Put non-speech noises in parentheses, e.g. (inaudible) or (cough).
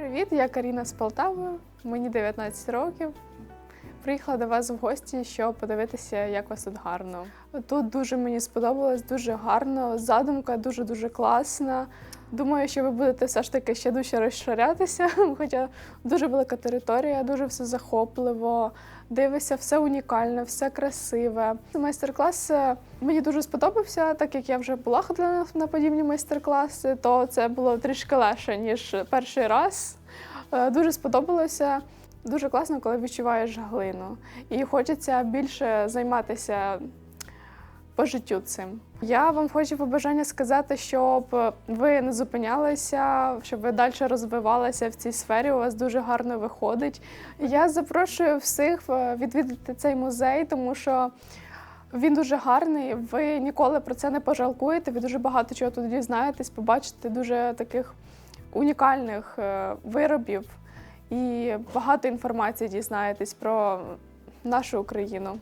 Привіт, я Каріна з Полтави. Мені 19 років. Приїхала до вас в гості, щоб подивитися, як вас тут гарно. Тут дуже мені сподобалось, дуже гарно. Задумка дуже дуже класна. Думаю, що ви будете все ж таки ще дужче розширятися, (laughs) хоча дуже велика територія, дуже все захопливо. Дивишся, все унікальне, все красиве. Майстер-клас мені дуже сподобався, так як я вже була ходила на подібні майстер-класи, то це було трішки легше, ніж перший раз. Е, Дуже сподобалося. Дуже класно, коли відчуваєш глину. І хочеться більше займатися по життю цим. Я вам хочу побажання сказати, щоб ви не зупинялися, щоб ви далі розвивалися в цій сфері. У вас дуже гарно виходить. Я запрошую всіх е, відвідати цей музей, тому що він дуже гарний. Ви ніколи про це не пожалкуєте. Ви дуже багато чого тут дізнаєтесь, побачите дуже таких унікальних е, виробів і багато інформації дізнаєтесь про нашу Україну.